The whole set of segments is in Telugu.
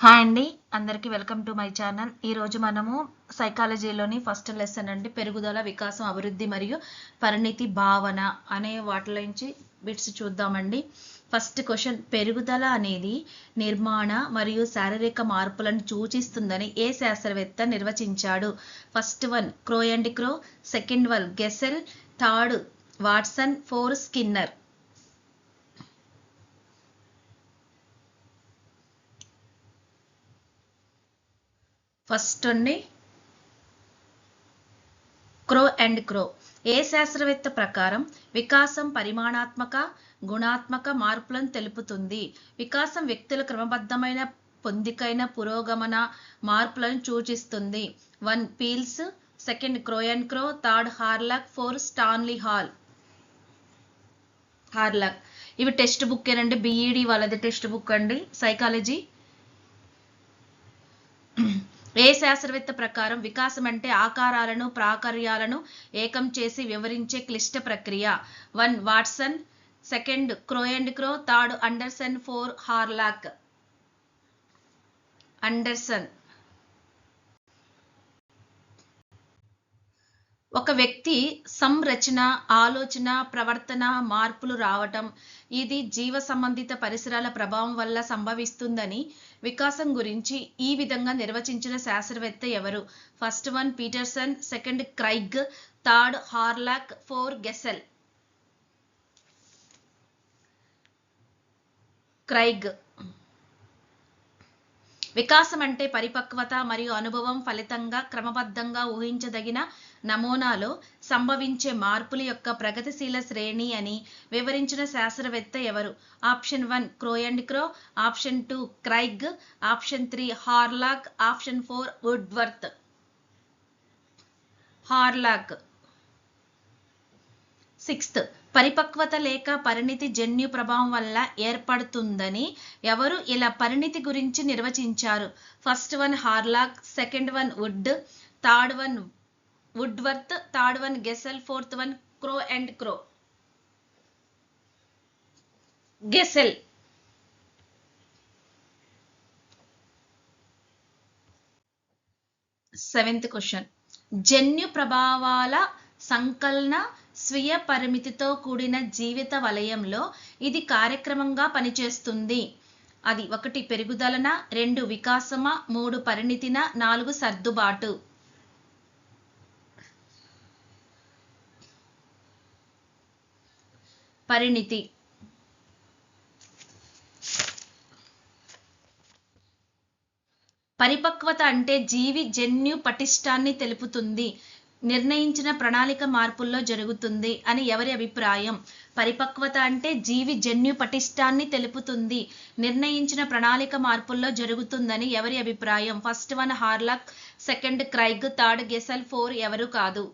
హాయ్ అండి. అందరికీ వెల్కమ్ టు మై ఛానల్. ఈరోజు మనము సైకాలజీలోని ఫస్ట్ లెసన్ అండి. పెరుగుదల వికాసం అభివృద్ధి మరియు పరిణితి భావన అనే వాటిలో నుంచి బిట్స్ చూద్దామండి. ఫస్ట్ క్వశ్చన్ పెరుగుదల అనేది నిర్మాణ మరియు శారీరక మార్పులను సూచిస్తుందని ఏ శాస్త్రవేత్త నిర్వచించాడు? First one Crow and Crow second one Gesell third Watson four Skinner first అండి. Crow and Crow. ఏ శాస్త్రవేత్త ప్రకారం వికాసం పరిమాణాత్మక గుణాత్మక మార్పులను తెలుపుతుంది? వికాసం వ్యక్తుల క్రమబద్ధమైన పొందికైన పురోగమన మార్పులను సూచిస్తుంది. One Peels second Crow and Crow third Hurlock four Stanley Hall. Hurlock. ఇవి టెక్స్ట్ బుక్ ఏనండి బీఈడి వాళ్ళది టెక్స్ట్ బుక్ అండి. సైకాలజీ. ఏ శాస్త్రవేత్త ప్రకారం వికాసం అంటే ఆకారాలను ప్రాకార్యాలను ఏకం చేసి వివరించే క్లిష్ట ప్రక్రియ. One Watson second Crow and Crow third Anderson four Hurlock. Anderson. ఒక వ్యక్తి సంరచన ఆలోచన ప్రవర్తన మార్పులు రావటం ఇది జీవ సంబంధిత పరిసరాల ప్రభావం వల్ల సంభవిస్తుందని వికాసం గురించి ఈ విధంగా నిర్వచించిన శాస్త్రవేత్త ఎవరు? First one Peterson second Craig third Hurlock four Gesell Craig వికాసం అంటే పరిపక్వత మరియు అనుభవం ఫలితంగా క్రమబద్ధంగా ఊహించదగిన నమూనాలో సంభవించే మార్పుల యొక్క ప్రగతిశీల శ్రేణి అని వివరించిన శాస్త్రవేత్త ఎవరు? Option one Crow and Crow. Option two Craig. Option three Hurlock. Option four Woodworth. Hurlock. Sixth. పరిపక్వత లేక పరిణితి జన్యు ప్రభావం వల్ల ఏర్పడుతుందని ఎవరు ఇలా పరిణితి గురించి నిర్వచించారు? First one Hurlock second one Wood third one Woodworth third one Gesell fourth one Crow and Crow Gesell seventh question జన్యు ప్రభావాల సంకలన స్వీయ పరిమితితో కూడిన జీవిత వలయంలో ఇది కార్యక్రమంగా పనిచేస్తుంది. అది ఒకటి పెరుగుదలన రెండు వికాసమ మూడు పరిణితిన నాలుగు సర్దుబాటు. పరిణితి. పరిపక్వత అంటే జీవి జన్యు పటిష్టాన్ని తెలుపుతుంది. నిర్ణయించిన ప్రణాళిక మార్పుల్లో జరుగుతుంది అని ఎవరి అభిప్రాయం? పరిపక్వత అంటే జీవి జన్యు పటిష్టాన్ని తెలుపుతుంది. నిర్ణయించిన ప్రణాళిక మార్పుల్లో జరుగుతుందని ఎవరి అభిప్రాయం? First one Hurlock second Craig third Gesell four ఎవరు కాదు?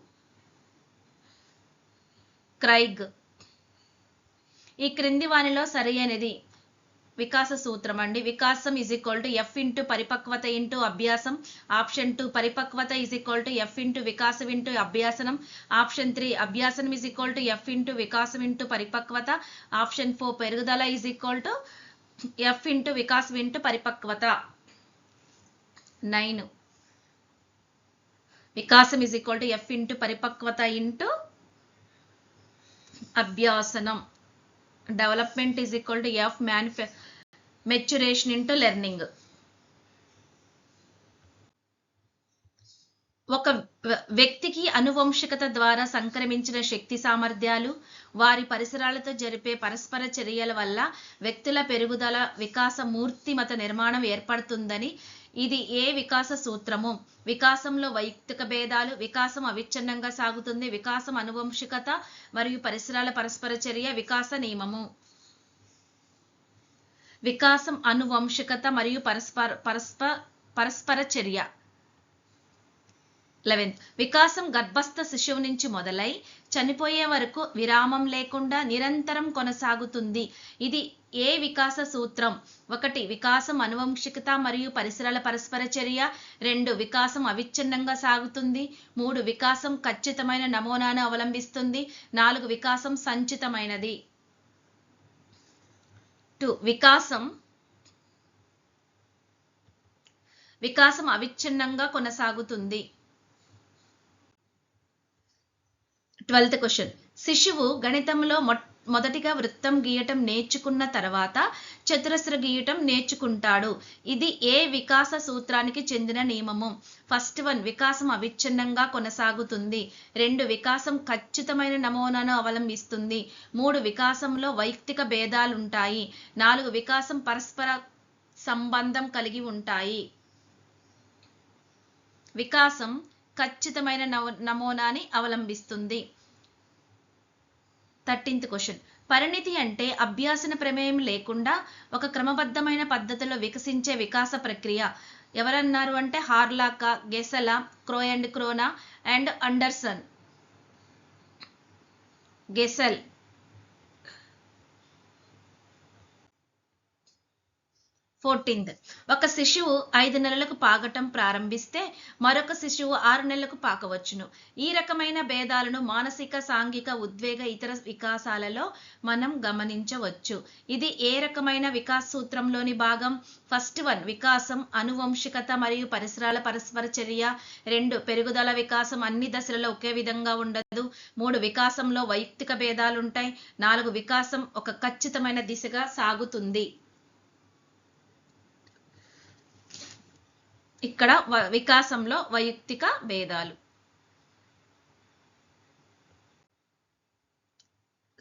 క్రైగ్. ఈ క్రింది వానిలో సరైనది వికాస సూత్రం అండి. వికాసం is equal to F into పరిపక్వత ఇంటూ అభ్యాసం. ఆప్షన్ టూ పరిపక్వత is equal to F into వికాసం ఇంటూ అభ్యాసనం. Option three అభ్యాసనం is equal to F into వికాసం ఇంటూ పరిపక్వత. ఆప్షన్ ఫోర్ పెరుగుదల is equal to F into వికాసం ఇంటూ పరిపక్వత. నైన్ వికాసం is equal to F into పరిపక్వత into అభ్యాసనం. Development is equal to F మ్యానుఫ్యా maturation into learning ఒక వ్యక్తికి అనువంశికత ద్వారా సంక్రమించిన శక్తి సామర్థ్యాలు వారి పరిసరాలతో జరిపే పరస్పర చర్యల వల్ల వ్యక్తుల పెరుగుదల వికాస మూర్తిమత నిర్మాణం ఏర్పడుతుందని ఇది ఏ వికాస సూత్రము? వికాసంలో వైయక్తిక భేదాలు వికాసం అవిచ్ఛిన్నంగా సాగుతుంది వికాసం అనువంశికత మరియు పరిసరాల పరస్పర చర్య వికాస నియమము. వికాసం అనువంశికత మరియు పరస్పర పరస్పర పరస్పర చర్య. లెవెన్త్. వికాసం గర్భస్థ శిశువు నుంచి మొదలై చనిపోయే వరకు విరామం లేకుండా నిరంతరం కొనసాగుతుంది. ఇది ఏ వికాస సూత్రం? ఒకటి వికాసం అనువంశికత మరియు పరిసరాల పరస్పర చర్య. రెండు వికాసం అవిచ్ఛిన్నంగా సాగుతుంది. మూడు వికాసం ఖచ్చితమైన నమూనాను అవలంబిస్తుంది. నాలుగు వికాసం సంచితమైనది. టు వికాసం. వికాసం అవిచ్ఛిన్నంగా కొనసాగుతుంది. ట్వెల్త్ క్వశ్చన్ శిశువు గణితంలో మొట్ట మొదటిగా వృత్తం గీయటం నేర్చుకున్న తర్వాత చతురస్ర గీయటం నేర్చుకుంటాడు. ఇది ఏ వికాస సూత్రానికి చెందిన నియమము? ఫస్ట్ వన్ వికాసం అవిచ్ఛిన్నంగా కొనసాగుతుంది. రెండు వికాసం ఖచ్చితమైన నమూనాను అవలంబిస్తుంది. మూడు వికాసంలో వైయక్తిక భేదాలుంటాయి. నాలుగు వికాసం పరస్పర సంబంధం కలిగి ఉంటాయి. వికాసం ఖచ్చితమైన నమూనాని అవలంబిస్తుంది. Thirteenth question. పరిణితి అంటే అభ్యాసన ప్రమేయం లేకుండా ఒక క్రమబద్ధమైన పద్ధతిలో వికసించే వికాస ప్రక్రియ. ఎవరన్నారు అంటే హార్లాకా గెసలా క్రో అండ్ క్రోనా అండ్ అండర్సన్. గెసెల్. ఫోర్టీన్త్. ఒక శిశువు ఐదు నెలలకు పాగటం ప్రారంభిస్తే మరొక శిశువు ఆరు నెలలకు పాకవచ్చును. ఈ రకమైన భేదాలను మానసిక సాంఘిక ఉద్వేగ ఇతర వికాసాలలో మనం గమనించవచ్చు. ఇది ఏ రకమైన వికాస సూత్రంలోని భాగం? ఫస్ట్ వన్ వికాసం అనువంశికత మరియు పరిసరాల పరస్పర చర్య. రెండు పెరుగుదల వికాసం అన్ని దశలలో ఒకే విధంగా ఉండదు. మూడు వికాసంలో వైయక్తిక భేదాలుంటాయి. నాలుగు వికాసం ఒక ఖచ్చితమైన దిశగా సాగుతుంది. ఇక్కడ వ- వికాసంలో వైయక్తిక భేదాలు.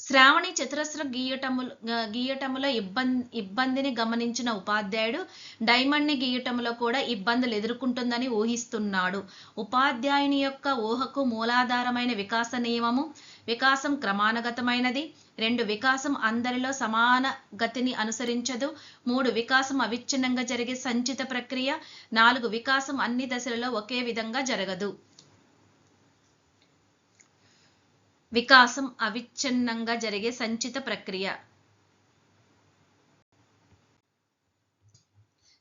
శ్రావణి చతురస్ర గీయటములు గీయటములో ఇబ్బంది ఇబ్బందిని గమనించిన ఉపాధ్యాయుడు డైమండ్ని గీయటములో కూడా ఇబ్బందులు ఎదుర్కొంటుందని ఊహిస్తున్నాడు. ఉపాధ్యాయుని యొక్క ఊహకు మూలాధారమైన వికాస నియమము వికాసం క్రమానుగతమైనది. రెండు వికాసం అందరిలో సమాన గతిని అనుసరించదు. మూడు వికాసం అవిచ్ఛిన్నంగా జరిగే సంచిత ప్రక్రియ. నాలుగు వికాసం అన్ని దశలలో ఒకే విధంగా జరగదు. వికాసం అవిచ్ఛిన్నంగా జరిగే సంచిత ప్రక్రియ.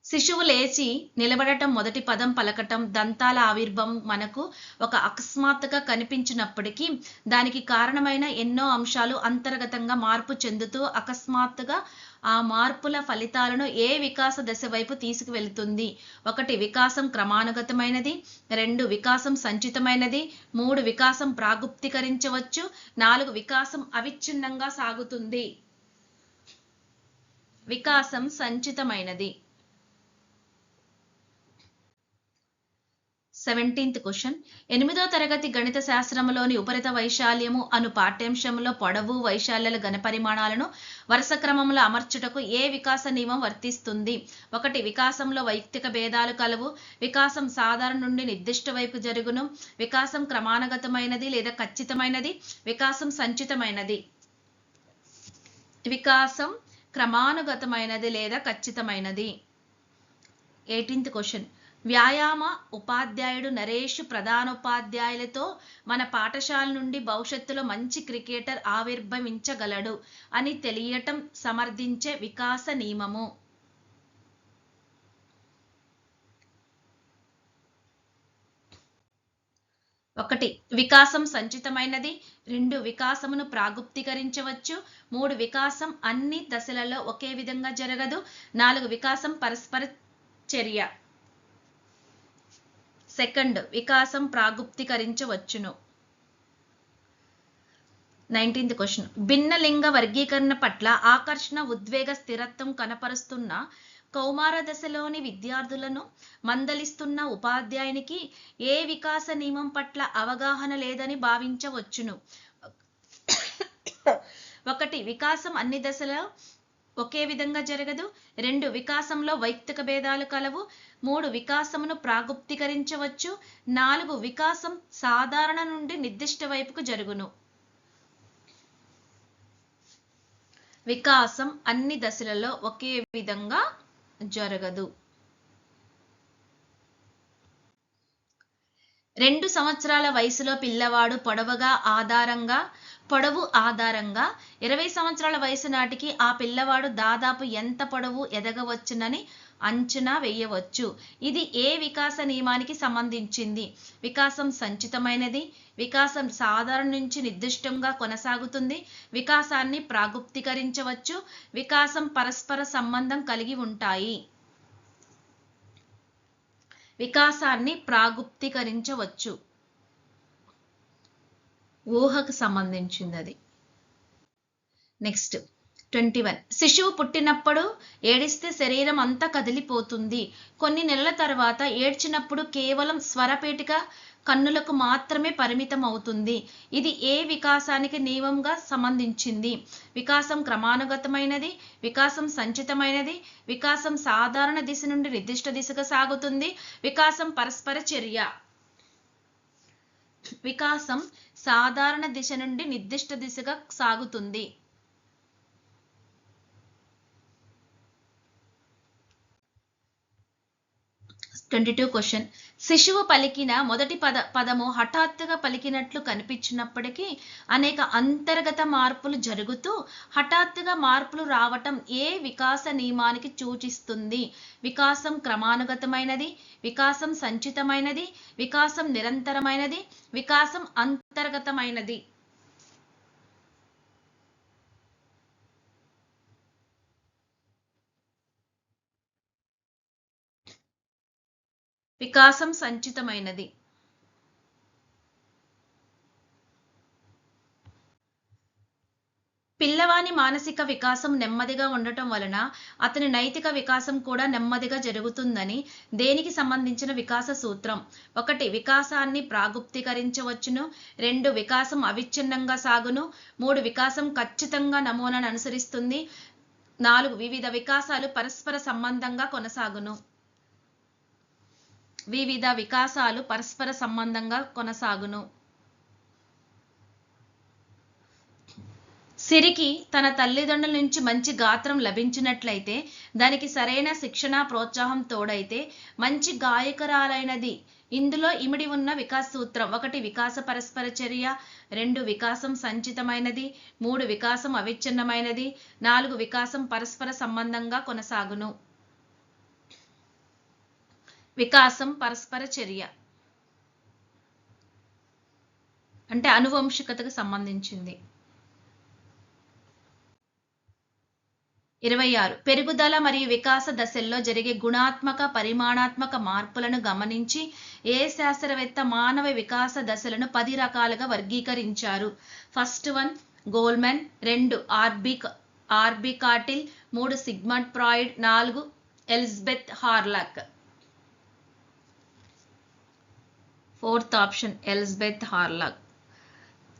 శిశువు లేచి నిలబడటం మొదటి పదం పలకటం దంతాల ఆవిర్భం మనకు ఒక అకస్మాత్తుగా కనిపించినప్పటికీ దానికి కారణమైన ఎన్నో అంశాలు అంతర్గతంగా మార్పు చెందుతూ అకస్మాత్తుగా ఆ మార్పుల ఫలితాలను ఏ వికాస దశ వైపు తీసుకువెళ్తుంది? ఒకటి వికాసం క్రమానుగతమైనది. రెండు వికాసం సంచితమైనది. మూడు వికాసం ప్రాగుప్తీకరించవచ్చు. నాలుగు వికాసం అవిచ్ఛిన్నంగా సాగుతుంది. వికాసం సంచితమైనది. సెవెంటీన్త్ క్వశ్చన్ ఎనిమిదో తరగతి గణిత శాస్త్రంలోని ఉపరిత వైశాల్యము అను పాఠ్యాంశంలో పొడవు వైశాల్యాల ఘనపరిమాణాలను వరుస క్రమంలో అమర్చుటకు ఏ వికాస నియమం వర్తిస్తుంది? ఒకటి వికాసంలో వైయక్తిక భేదాలు కలవు. వికాసం సాధారణ నుండి నిర్దిష్ట వైపు జరుగును. వికాసం క్రమానుగతమైనది లేదా ఖచ్చితమైనది? వికాసం సంచితమైనది. వికాసం క్రమానుగతమైనది లేదా ఖచ్చితమైనది? ఎయిటీన్త్ క్వశ్చన్ వ్యాయామ ఉపాధ్యాయుడు నరేష్ ప్రధానోపాధ్యాయులతో మన పాఠశాల నుండి భవిష్యత్తులో మంచి క్రికెటర్ ఆవిర్భవించగలడు అని తెలియటం సమర్థించే వికాస నియమము. ఒకటి వికాసం సంచితమైనది. రెండు వికాసమును ప్రాగుప్తీకరించవచ్చు. మూడు వికాసం అన్ని దశలలో ఒకే విధంగా జరగదు. నాలుగు వికాసం పరస్పర చర్య. సెకండ్ వికాసం ప్రాగుప్తీకరించవచ్చును. Nineteenth question. భిన్న లింగ వర్గీకరణ పట్ల ఆకర్షణ ఉద్వేగ స్థిరత్వం కనపరుస్తున్న కౌమార దశలోని విద్యార్థులను మందలిస్తున్న ఉపాధ్యాయునికి ఏ వికాస నియమం పట్ల అవగాహన లేదని భావించవచ్చును. ఒకటి వికాసం అన్ని దశలో ఒకే విధంగా జరగదు. రెండు వికాసంలో వైయక్తిక భేదాలు కలవు. మూడు వికాసమును ప్రాగుప్తీకరించవచ్చు. నాలుగు వికాసం సాధారణ నుండి నిర్దిష్ట వైపుకు జరుగును. వికాసం అన్ని దశలలో ఒకే విధంగా జరగదు. రెండు సంవత్సరాల వయసులో పిల్లవాడు పొడవుగా ఆధారంగా పొడవు ఆధారంగా ఇరవై సంవత్సరాల వయసు నాటికి ఆ పిల్లవాడు దాదాపు ఎంత పొడవు ఎదగవచ్చునని అంచనా వేయవచ్చు. ఇది ఏ వికాస నియమానికి సంబంధించింది? వికాసం సంచితమైనది వికాసం సాధారణ నుంచి నిర్దిష్టంగా కొనసాగుతుంది వికాసాన్ని ప్రాగుప్తీకరించవచ్చు వికాసం పరస్పర సంబంధం కలిగి ఉంటాయి. వికాసాన్ని ప్రాగుప్తీకరించవచ్చు. ఊహకు సంబంధించింది అది నెక్స్ట్ ట్వంటీ వన్. శిశువు పుట్టినప్పుడు ఏడిస్తే శరీరం అంతా కదిలిపోతుంది. కొన్ని నెలల తర్వాత ఏడ్చినప్పుడు కేవలం స్వరపేటిక కన్నులకు మాత్రమే పరిమితం అవుతుంది. ఇది ఏ వికాసానికి నియమంగా సంబంధించింది? వికాసం క్రమానుగతమైనది? వికాసం సంచితమైనది? వికాసం సాధారణ దిశ నుండి నిర్దిష్ట దిశగా సాగుతుంది? వికాసం పరస్పర చర్య. వికాసం సాధారణ దిశ నుండి నిర్దిష్ట దిశగా సాగుతుంది. Twenty two question. శిశువు పలికిన మొదటి పద పదము హఠాత్తుగా పలికినట్లు కనిపించినప్పటికీ అనేక అంతర్గత మార్పులు జరుగుతూ హఠాత్తుగా మార్పులు రావటం ఏ వికాస నియమానికి సూచిస్తుంది? వికాసం క్రమానుగతమైనది వికాసం సంచితమైనది వికాసం నిరంతరమైనది వికాసం అంతర్గతమైనది. వికాసం సంచితమైనది. పిల్లవాని మానసిక వికాసం నెమ్మదిగా ఉండటం వలన అతని నైతిక వికాసం కూడా నెమ్మదిగా జరుగుతుందని దేనికి సంబంధించిన వికాస సూత్రం? ఒకటి వికాసాన్ని ప్రాగుప్తీకరించవచ్చును. రెండు వికాసం అవిచ్ఛిన్నంగా సాగును. మూడు వికాసం ఖచ్చితంగా నమూనాను అనుసరిస్తుంది. నాలుగు వివిధ వికాసాలు పరస్పర సంబంధంగా కొనసాగును. వివిధ వికాసాలు పరస్పర సంబంధంగా కొనసాగును. సిరికి తన తల్లిదండ్రుల నుంచి మంచి గాత్రం లభించినట్లయితే దానికి సరైన శిక్షణ ప్రోత్సాహం తోడైతే మంచి గాయకురాలైనది. ఇందులో ఇమిడి ఉన్న వికాస సూత్రం. ఒకటి వికాస పరస్పర చర్య. రెండు వికాసం సంచితమైనది. మూడు వికాసం అవిచ్ఛిన్నమైనది. నాలుగు వికాసం పరస్పర సంబంధంగా కొనసాగును. వికాసం పరస్పర చర్య. అంటే అనువంశికతకు సంబంధించింది. ఇరవై ఆరు. పెరుగుదల మరియు వికాస దశల్లో జరిగే గుణాత్మక పరిమాణాత్మక మార్పులను గమనించి ఏ శాస్త్రవేత్త మానవ వికాస దశలను పది రకాలుగా వర్గీకరించారు? First one Goleman. రెండు R B R B Cattell మూడు సిగ్మంట్ ప్రాయిడ్ నాలుగు Elizabeth Hurlock. Fourth option Elizabeth Hurlock.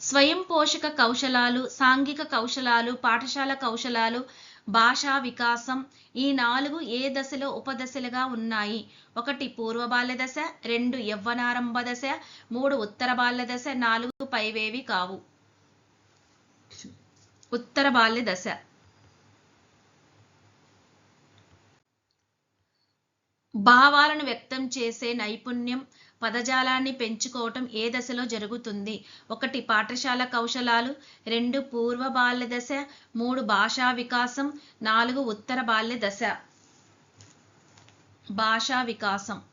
స్వయం పోషక కౌశలాలు సాంఘిక కౌశలాలు పాఠశాల కౌశలాలు భాషా వికాసం ఈ నాలుగు ఏ దశలో ఉపదశలుగా ఉన్నాయి? ఒకటి పూర్వ బాల్య దశ రెండు యవ్వనారంభ దశ మూడు ఉత్తర బాల్య దశ నాలుగు పైవేవి కావు. ఉత్తర బాల్య దశ. భావాలను వ్యక్తం చేసే నైపుణ్యం పదజాలాన్ని పెంచుకోవటం ఏ దశలో జరుగుతుంది? ఒకటి పాఠశాల కౌశలాలు. రెండు పూర్వ బాల్య దశ. మూడు భాషా వికాసం. నాలుగు ఉత్తర బాల్య దశ. భాషా వికాసం.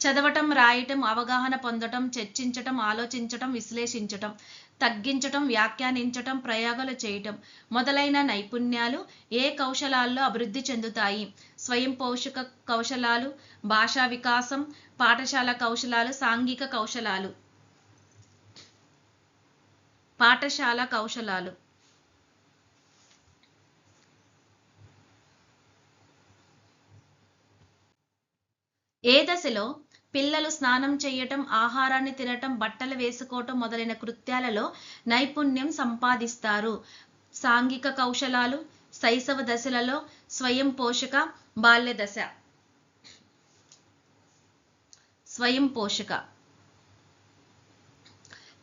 చదవటం రాయటం అవగాహన పొందటం చర్చించటం ఆలోచించటం విశ్లేషించటం తగ్గించటం వ్యాఖ్యానించటం ప్రయోగాలు చేయటం మొదలైన నైపుణ్యాలు ఏ కౌశలాల్లో అభివృద్ధి చెందుతాయి? స్వయం పోషక కౌశలాలు భాషా వికాసం పాఠశాల కౌశలాలు సాంఘిక కౌశలాలు. పాఠశాల కౌశలాలు. ఏ దశలో పిల్లలు స్నానం చేయటం ఆహారాన్ని తినటం బట్టలు వేసుకోవటం మొదలైన కృత్యాలలో నైపుణ్యం సంపాదిస్తారు. సాంఘిక కౌశలాలు శైశవ దశలలో స్వయం పోషక బాల్య దశ. స్వయం పోషక.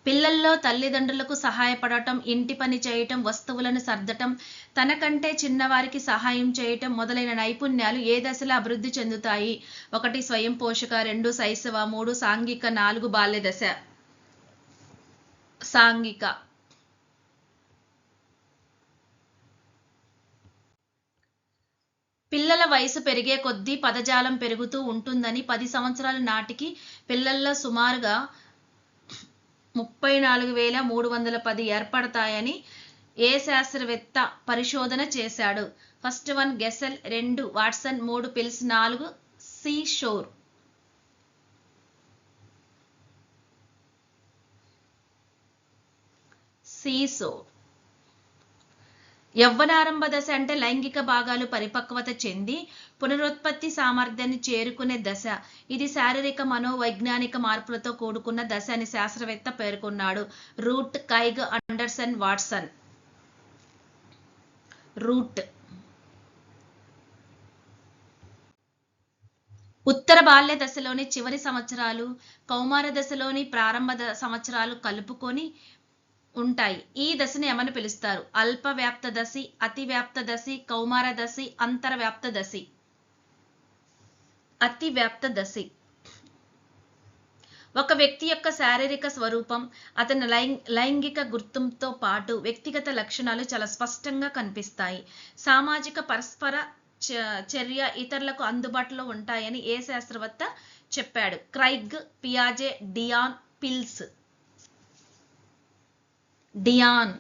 పిల్లల్లో తల్లిదండ్రులకు సహాయపడటం ఇంటి పని చేయటం వస్తువులను సర్దటం తనకంటే చిన్నవారికి సహాయం చేయటం మొదలైన నైపుణ్యాలు ఏ దశలో అభివృద్ధి చెందుతాయి? ఒకటి స్వయం పోషక రెండు శైశవ మూడు సాంఘిక నాలుగు బాల్య దశ. సాంఘిక. పిల్లల వయసు పెరిగే కొద్దీ పదజాలం పెరుగుతూ ఉంటుందని పది సంవత్సరాల నాటికి పిల్లల్లో సుమారుగా ముప్పై నాలుగు వేల మూడు వందల పది ఏర్పడతాయని ఏ శాస్త్రవేత్త పరిశోధన చేశాడు? ఫస్ట్ వన్ గెసెల్ రెండు వాట్సన్ మూడు పిల్స్ నాలుగు సీ షోర్. సీసో యవ్వనారంభ దశ అంటే లైంగిక భాగాలు పరిపక్వత చెంది పునరుత్పత్తి సామర్థ్యాన్ని చేరుకునే దశ. ఇది శారీరక మనోవైజ్ఞానిక మార్పులతో కూడుకున్న దశ అని శాస్త్రవేత్త పేర్కొన్నాడు. రూట్ కైగ్ అండర్సన్ వాట్సన్. రూట్. ఉత్తర బాల్య దశలోని చివరి సంవత్సరాలు కౌమార దశలోని ప్రారంభ సంవత్సరాలు కలుపుకొని ఉంటాయి. ఈ దశని ఏమని పిలుస్తారు? అల్ప వ్యాప్త దశి అతి వ్యాప్త దశి కౌమార దశి అంతర వ్యాప్త దశి. అతి వ్యాప్త దశి. ఒక వ్యక్తి యొక్క శారీరక స్వరూపం అతని లైంగిక గుర్తింపుతో పాటు వ్యక్తిగత లక్షణాలు చాలా స్పష్టంగా కనిపిస్తాయి. సామాజిక పరస్పర చ- చర్య ఇతరులకు అందుబాటులో ఉంటాయని ఏ శాస్త్రవేత్త చెప్పాడు? క్రైగ్ పియాజే డియాన్ పిల్స్. డియాన్.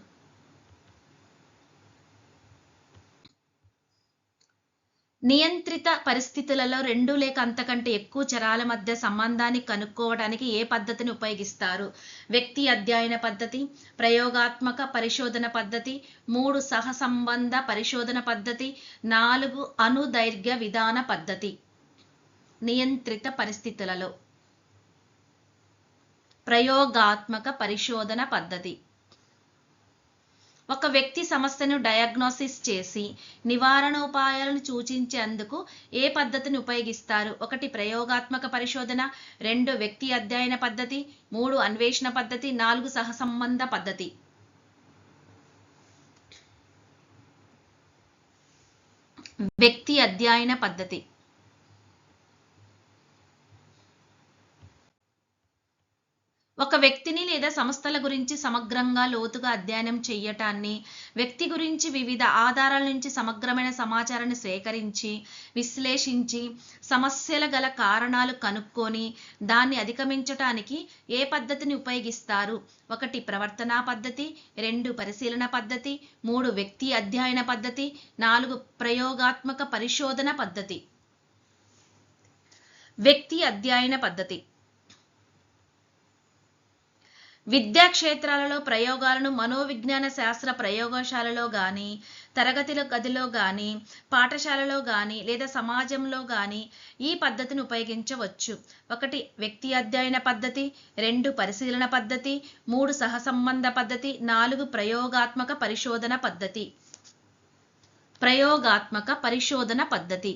నియంత్రిత పరిస్థితులలో రెండు లేక అంతకంటే ఎక్కువ చరాల మధ్య సంబంధాన్ని కనుక్కోవడానికి ఏ పద్ధతిని ఉపయోగిస్తారు? వ్యక్తి అధ్యయన పద్ధతి ప్రయోగాత్మక పరిశోధన పద్ధతి మూడు సహసంబంధ పరిశోధన పద్ధతి నాలుగు అనుదైర్ఘ్య విధాన పద్ధతి. నియంత్రిత పరిస్థితులలో. ప్రయోగాత్మక పరిశోధన పద్ధతి. ఒక వ్యక్తి సమస్యను డయాగ్నోసిస్ చేసి నివారణోపాయాలను సూచించేందుకు ఏ పద్ధతిని ఉపయోగిస్తారు? ఒకటి ప్రయోగాత్మక పరిశోధన రెండు వ్యక్తి అధ్యయన పద్ధతి మూడు అన్వేషణ పద్ధతి నాలుగు సహసంబంధ పద్ధతి. వ్యక్తి అధ్యయన పద్ధతి. ఒక వ్యక్తిని లేదా సంస్థల గురించి సమగ్రంగా లోతుగా అధ్యయనం చేయటాన్ని వ్యక్తి గురించి వివిధ ఆధారాల నుంచి సమగ్రమైన సమాచారాన్ని సేకరించి విశ్లేషించి సమస్యల గల కారణాలు కనుక్కొని దాన్ని అధిగమించటానికి ఏ పద్ధతిని ఉపయోగిస్తారు? ఒకటి ప్రవర్తనా పద్ధతి రెండు పరిశీలన పద్ధతి మూడు వ్యక్తి అధ్యయన పద్ధతి నాలుగు ప్రయోగాత్మక పరిశోధన పద్ధతి. వ్యక్తి అధ్యయన పద్ధతి. విద్యా క్షేత్రాలలో ప్రయోగాలను మనోవిజ్ఞాన శాస్త్ర ప్రయోగశాలలో కానీ తరగతుల గదిలో కానీ పాఠశాలలో కానీ లేదా సమాజంలో కానీ ఈ పద్ధతిని ఉపయోగించవచ్చు. ఒకటి వ్యక్తి అధ్యయన పద్ధతి రెండు పరిశీలన పద్ధతి మూడు సహసంబంధ పద్ధతి నాలుగు ప్రయోగాత్మక పరిశోధన పద్ధతి. ప్రయోగాత్మక పరిశోధన పద్ధతి.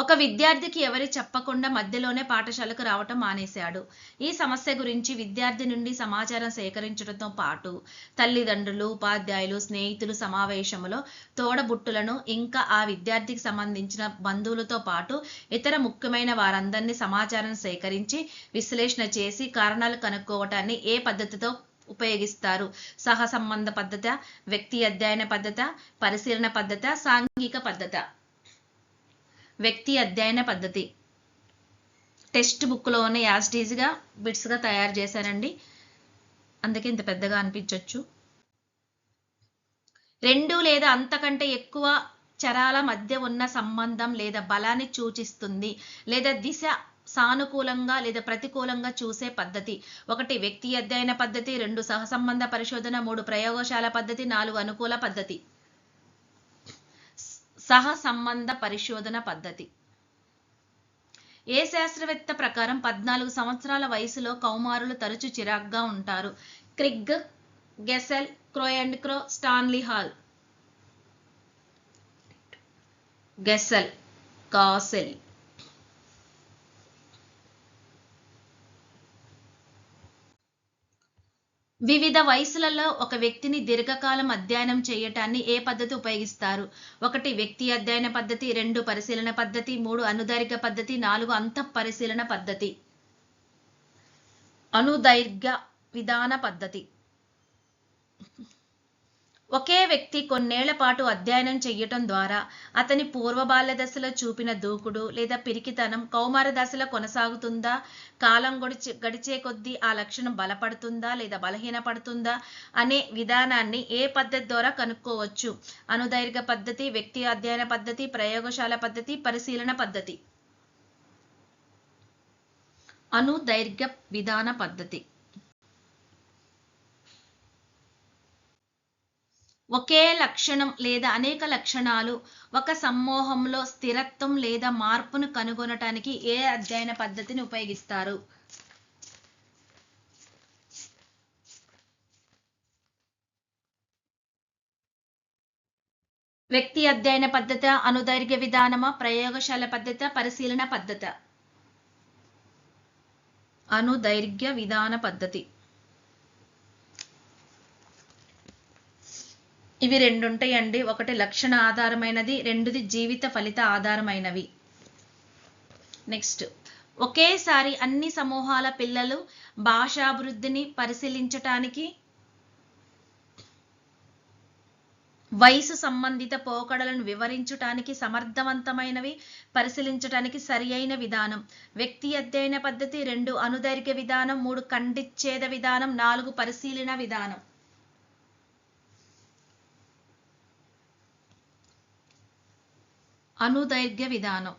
ఒక విద్యార్థికి ఎవరి చెప్పకుండా మధ్యలోనే పాఠశాలకు రావటం మానేశాడు. ఈ సమస్య గురించి విద్యార్థి నుండి సమాచారం సేకరించడంతో పాటు తల్లిదండ్రులు ఉపాధ్యాయులు స్నేహితులు సమావేశంలో తోడబుట్టులను ఇంకా ఆ విద్యార్థికి సంబంధించిన బంధువులతో పాటు ఇతర ముఖ్యమైన వారందరినీ సమాచారం సేకరించి విశ్లేషణ చేసి కారణాలు కనుక్కోవటాన్ని ఏ పద్ధతితో ఉపయోగిస్తారు? సహ సంబంధ పద్ధత వ్యక్తి అధ్యయన పద్ధత పరిశీలన పద్ధత సాంఘిక పద్ధత. వ్యక్తి అధ్యయన పద్ధతి. టెక్స్ట్ బుక్లోనే యాస్టీజ్గా బిట్స్గా తయారు చేశారండి. అందుకే ఇంత పెద్దగా అనిపించవచ్చు రెండు లేదా అంతకంటే ఎక్కువ చరాల మధ్య ఉన్న సంబంధం లేదా బలాన్ని సూచిస్తుంది లేదా దిశ సానుకూలంగా లేదా ప్రతికూలంగా చూసే పద్ధతి. ఒకటి వ్యక్తి అధ్యయన పద్ధతి రెండు సహసంబంధ పరిశోధన మూడు ప్రయోగశాల పద్ధతి నాలుగు అనుకూల పద్ధతి. సహ సంబంధ పరిశోధన పద్ధతి. ఏ శాస్త్రవేత్త ప్రకారం పద్నాలుగు సంవత్సరాల వయసులో కౌమారులు తరచు చిరాగ్గా ఉంటారు? Craig Gesell Crow and Crow Stanley Hall. Gesell Cassel. వివిధ వయసులలో ఒక వ్యక్తిని దీర్ఘకాలం అధ్యయనం చేయటాన్ని ఏ పద్ధతి ఉపయోగిస్తారు? ఒకటి వ్యక్తి అధ్యయన పద్ధతి రెండు పరిశీలన పద్ధతి మూడు అనుదైర్ఘ పద్ధతి నాలుగు అంత పరిశీలన పద్ధతి. అనుదైర్ఘ విధాన పద్ధతి. ఒకే వ్యక్తి కొన్నేళ్ళ పాటు అధ్యయనం చెయ్యటం ద్వారా అతని పూర్వ బాల్య దశలో చూపిన దూకుడు లేదా పిరికితనం కౌమార దశలో కొనసాగుతుందా? కాలం గడిచే గడిచే కొద్దీ ఆ లక్షణం బలపడుతుందా లేదా బలహీనపడుతుందా అనే విధానాన్ని ఏ పద్ధతి ద్వారా కనుక్కోవచ్చు? అనుదైర్ఘ పద్ధతి వ్యక్తి అధ్యయన పద్ధతి ప్రయోగశాల పద్ధతి పరిశీలన పద్ధతి. అనుదైర్ఘ్య విధాన పద్ధతి. ఒకే లక్షణం లేదా అనేక లక్షణాలు ఒక సమూహంలో స్థిరత్వం లేదా మార్పును కనుగొనటానికి ఏ అధ్యయన పద్ధతిని ఉపయోగిస్తారు? వ్యక్తి అధ్యయన పద్ధత అనుదైర్ఘ్య విధానమా ప్రయోగశాల పద్ధత పరిశీలన పద్ధత? అనుదైర్ఘ్య విధాన పద్ధతి. ఇవి రెండు ఉంటాయండి ఒకటి లక్షణ ఆధారమైనది రెండుది జీవిత ఫలిత ఆధారమైనవి. నెక్స్ట్. ఒకేసారి అన్ని సమూహాల పిల్లలు భాషాభివృద్ధిని పరిశీలించటానికి వయసు సంబంధిత పోకడలను వివరించటానికి సమర్థవంతమైనవి పరిశీలించటానికి సరి అయిన విధానం. వ్యక్తి అధ్యయన పద్ధతి రెండు అనుదైర్ఘ్య విధానం మూడు ఖండిచ్ఛేద విధానం నాలుగు పరిశీలన విధానం. అనుదైర్ఘ్య విధానం.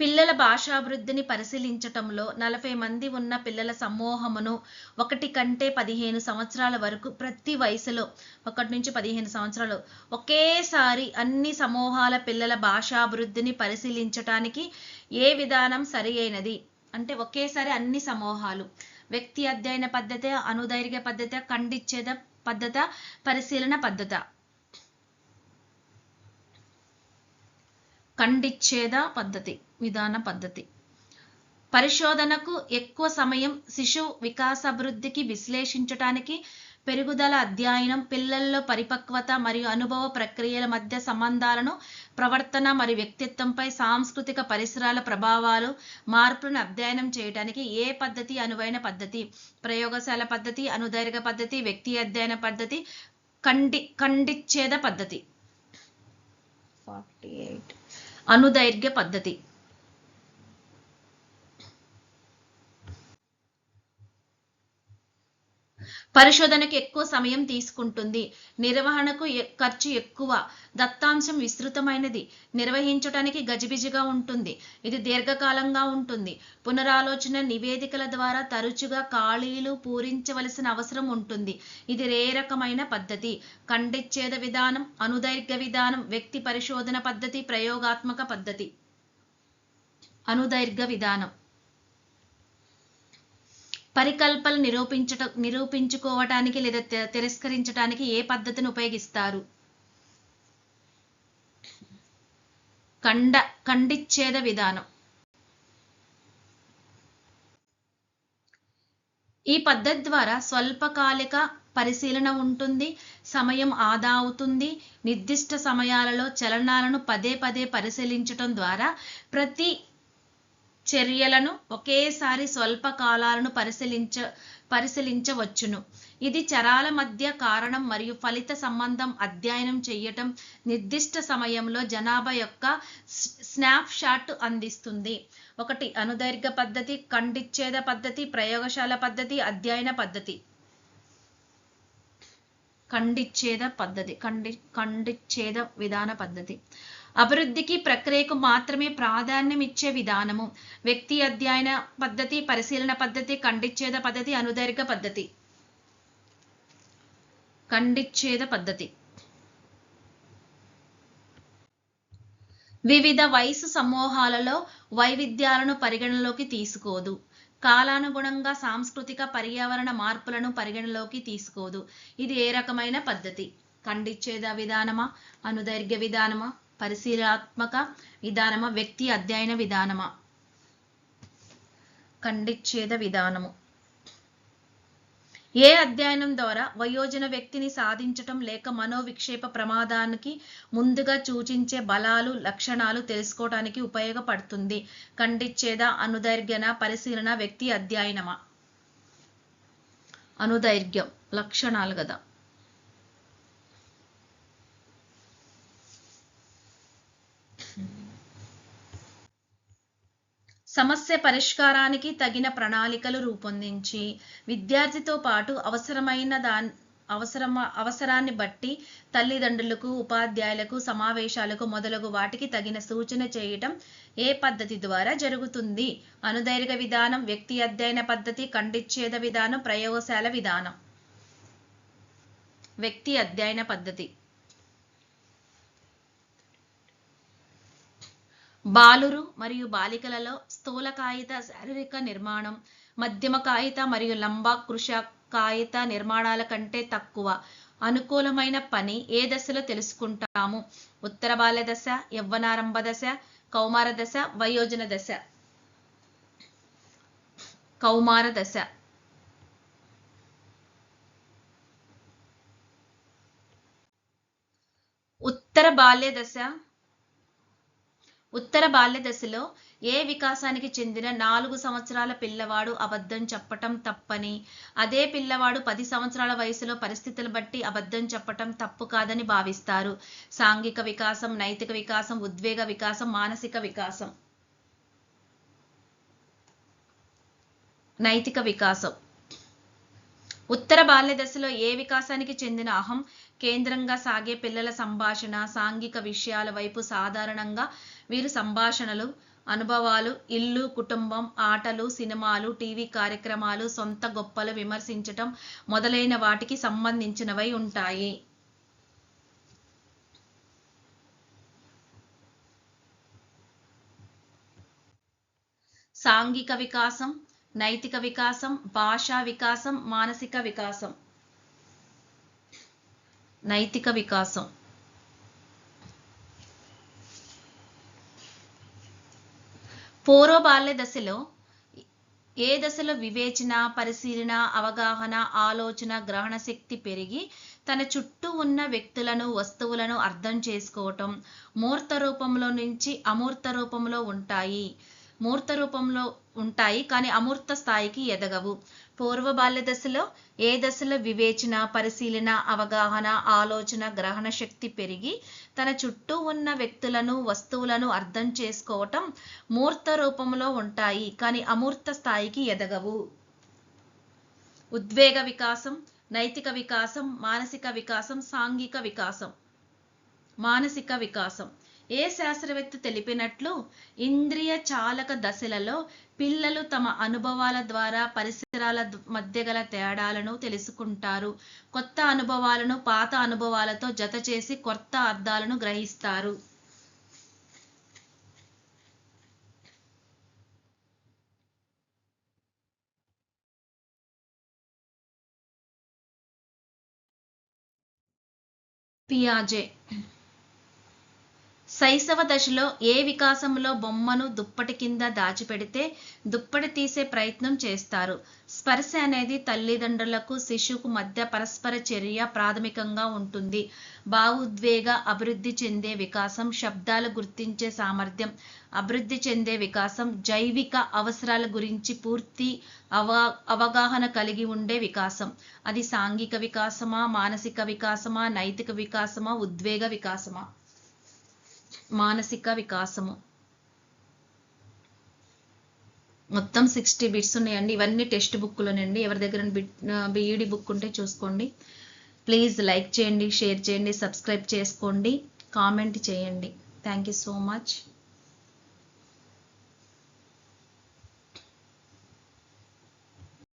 పిల్లల భాషాభివృద్ధిని పరిశీలించటంలో నలభై మంది ఉన్న పిల్లల సమూహమును ఒకటి కంటే పదిహేను సంవత్సరాల వరకు ప్రతి వయసులో ఒకటి నుంచి పదిహేను సంవత్సరాలు ఒకేసారి అన్ని సమూహాల పిల్లల భాషాభివృద్ధిని పరిశీలించటానికి ఏ విధానం సరి అయినది అంటే ఒకేసారి అన్ని సమూహాలు. వ్యక్తి అధ్యయన పద్ధతి అనుదైర్ఘ్య పద్ధతి ఖండిచ్ఛేద పద్ధత పరిశీలన పద్ధత. ఖండిచ్ఛేద పద్ధతి విధాన పద్ధతి. పరిశోధనకు ఎక్కువ సమయం శిశువు వికాసాభివృద్ధికి విశ్లేషించటానికి పెరుగుదల అధ్యయనం పిల్లల్లో పరిపక్వత మరియు అనుభవ ప్రక్రియల మధ్య సంబంధాలను ప్రవర్తన మరియు వ్యక్తిత్వంపై సాంస్కృతిక పరిసరాల ప్రభావాలు మార్పులను అధ్యయనం చేయడానికి ఏ పద్ధతి అనువైన పద్ధతి? ప్రయోగశాల పద్ధతి అనుదైర్ఘ్య పద్ధతి వ్యక్తి అధ్యయన పద్ధతి ఖండి ఖండిచ్ఛేద పద్ధతి. Forty eight. అనుదైర్ఘ్య పద్ధతి. పరిశోధనకు ఎక్కువ సమయం తీసుకుంటుంది. నిర్వహణకు ఖర్చు ఎక్కువ. దత్తాంశం విస్తృతమైనది. నిర్వహించడానికి గజిబిజిగా ఉంటుంది. ఇది దీర్ఘకాలంగా ఉంటుంది. పునరాలోచన నివేదికల ద్వారా తరచుగా ఖాళీలు పూరించవలసిన అవసరం ఉంటుంది. ఇది ఏ రకమైన పద్ధతి. ఖండిచ్ఛేద విధానం అనుదైర్ఘ విధానం వ్యక్తి పరిశోధన పద్ధతి ప్రయోగాత్మక పద్ధతి. అనుదైర్ఘ విధానం. పరికల్పన నిరూపించట నిరూపించుకోవటానికి లేదా తి- ఏ పద్ధతిని ఉపయోగిస్తారు? ఖండ ఖండిచ్ఛేద విధానం. ఈ పద్ధతి ద్వారా స్వల్పకాలిక పరిశీలన ఉంటుంది సమయం ఆదా అవుతుంది. నిర్దిష్ట సమయాలలో చలనాలను పదే పదే పరిశీలించటం ద్వారా ప్రతి చర్యలను ఒకేసారి స్వల్ప కాలాలను పరిశీలించ పరిశీలించవచ్చును. ఇది చరాల మధ్య కారణం మరియు ఫలిత సంబంధం అధ్యయనం చేయటం నిర్దిష్ట సమయంలో జనాభా యొక్క స్నాప్ షాట్ అందిస్తుంది. ఒకటి అనుదైర్ఘ పద్ధతి కండిచ్ఛేద పద్ధతి ప్రయోగశాల పద్ధతి అధ్యయన పద్ధతి. కండిచ్ఛేద పద్ధతి ఖండి కండిచ్ఛేద విధాన పద్ధతి. అభివృద్ధికి ప్రక్రియకు మాత్రమే ప్రాధాన్యం ఇచ్చే విధానము. వ్యక్తి అధ్యయన పద్ధతి పరిశీలన పద్ధతి ఖండిచ్ఛేద పద్ధతి అనుదైర్ఘ పద్ధతి. ఖండిచ్ఛేద పద్ధతి. వివిధ వయసు సమూహాలలో వైవిధ్యాలను పరిగణలోకి తీసుకోదు. కాలానుగుణంగా సాంస్కృతిక పర్యావరణ మార్పులను పరిగణలోకి తీసుకోదు. ఇది ఏ రకమైన పద్ధతి? ఖండిచ్ఛేద విధానమా? అనుదైర్ఘ్య విధానమా? పరిశీలనాత్మక విధానమా? వ్యక్తి అధ్యయన విధానమా? ఖండిచ్ఛేద విధానము. ఏ అధ్యయనం ద్వారా వయోజన వ్యక్తిని సాధించటం లేక మనోవిక్షేప ప్రమాదానికి ముందుగా సూచించే బలాలు లక్షణాలు తెలుసుకోవడానికి ఉపయోగపడుతుంది. ఖండిచ్చేద అనుదైర్ఘ్యన పరిశీలన వ్యక్తి అధ్యయనమా? అనుదైర్ఘ్యం లక్షణాలు కదా. సమస్య పరిష్కారానికి తగిన ప్రణాళికలు రూపొందించి విద్యార్థితో పాటు అవసరమైన దా అవసరమ అవసరాన్ని బట్టి తల్లిదండ్రులకు ఉపాధ్యాయులకు సమావేశాలకు మొదలగు వాటికి తగిన సూచన చేయటం ఏ పద్ధతి ద్వారా జరుగుతుంది? అనుదైర్ఘ విధానం వ్యక్తి అధ్యయన పద్ధతి ఖండిచ్ఛేద విధానం ప్రయోగశాల విధానం. వ్యక్తి అధ్యయన పద్ధతి. బాలురు మరియు బాలికలలో స్థూల కాగిత శారీరక నిర్మాణం మధ్యమ కాగిత మరియు లంబ కృష కాగిత నిర్మాణాల కంటే తక్కువ. అనుకూలమైన పని ఏ దశలో తెలుసుకుంటాము? ఉత్తర బాల్య దశ యవ్వనారంభ దశ కౌమార దశ వయోజన దశ. కౌమార దశ. ఉత్తర బాల్య దశ ఉత్తర బాల్య దశలో ఏ వికాసానికి చెందిన నాలుగు సంవత్సరాల పిల్లవాడు అబద్ధం చెప్పటం తప్పని అదే పిల్లవాడు పది సంవత్సరాల వయసులో పరిస్థితులు బట్టి అబద్ధం చెప్పటం తప్పు కాదని భావిస్తారు. సాంఘిక వికాసం నైతిక వికాసం ఉద్వేగ వికాసం మానసిక వికాసం. నైతిక వికాసం. ఉత్తర బాల్య దశలో ఏ వికాసానికి చెందిన అహం? కేంద్రంగా సాగే పిల్లల సంభాషణ సాంఘిక విషయాల వైపు సాధారణంగా వీరు సంభాషణలు అనుభవాలు ఇల్లు కుటుంబం ఆటలు సినిమాలు టీవీ కార్యక్రమాలు సొంత గొప్పలు విమర్శించటం మొదలైన వాటికి సంబంధించినవై ఉంటాయి. సాంఘిక వికాసం నైతిక వికాసం భాషా వికాసం మానసిక వికాసం. నైతిక వికాసం. పూర్వ బాల్య దశలో ఏ దశలో వివేచన పరిశీలన అవగాహన ఆలోచన గ్రహణ శక్తి పెరిగి తన చుట్టూ ఉన్న వ్యక్తులను వస్తువులను అర్థం చేసుకోవటం మూర్త రూపంలో నుంచి అమూర్త రూపంలో ఉంటాయి. మూర్త రూపంలో ఉంటాయి కానీ అమూర్త స్థాయికి ఎదగవు. పూర్వ బాల్య దశలో ఏ దశలో వివేచన పరిశీలన అవగాహన ఆలోచన గ్రహణ శక్తి పెరిగి తన చుట్టూ ఉన్న వ్యక్తులను వస్తువులను అర్థం చేసుకోవటం మూర్త రూపంలో ఉంటాయి కానీ అమూర్త స్థాయికి ఎదగవు. ఉద్వేగ వికాసం నైతిక వికాసం మానసిక వికాసం సాంఘిక వికాసం. మానసిక వికాసం. ఏ శాస్త్రవేత్త తెలిపినట్లు ఇంద్రియ చాలక దశలలో పిల్లలు తమ అనుభవాల ద్వారా పరిసరాల మధ్య గల తేడాలను తెలుసుకుంటారు. కొత్త అనుభవాలను పాత అనుభవాలతో జత చేసి కొత్త అర్థాలను గ్రహిస్తారు. పియాజే శైశవ దశలో ఏ వికాసంలో బొమ్మను దుప్పటి కింద దాచిపెడితే దుప్పటి తీసే ప్రయత్నం చేస్తారు. స్పర్శ అనేది తల్లిదండ్రులకు శిశువుకు మధ్య పరస్పర చర్య ప్రాథమికంగా ఉంటుంది. భావోద్వేగ అభివృద్ధి చెందే వికాసం శబ్దాలు గుర్తించే సామర్థ్యం అభివృద్ధి చెందే వికాసం జైవిక అవసరాల గురించి పూర్తి అవా అవగాహన కలిగి ఉండే వికాసం. అది సాంఘిక వికాసమా మానసిక వికాసమా నైతిక వికాసమా ఉద్వేగ వికాసమా? మానసిక వికాసము. మొత్తం సిక్స్టీ బిట్స్ ఉన్నాయండి. ఇవన్నీ టెక్స్ట్ బుక్లోనండి ఎవరి దగ్గర బిఈడి బుక్ ఉంటే చూసుకోండి. ప్లీజ్ లైక్ చేయండి షేర్ చేయండి సబ్స్క్రైబ్ చేసుకోండి కామెంట్ చేయండి. Thank you so much.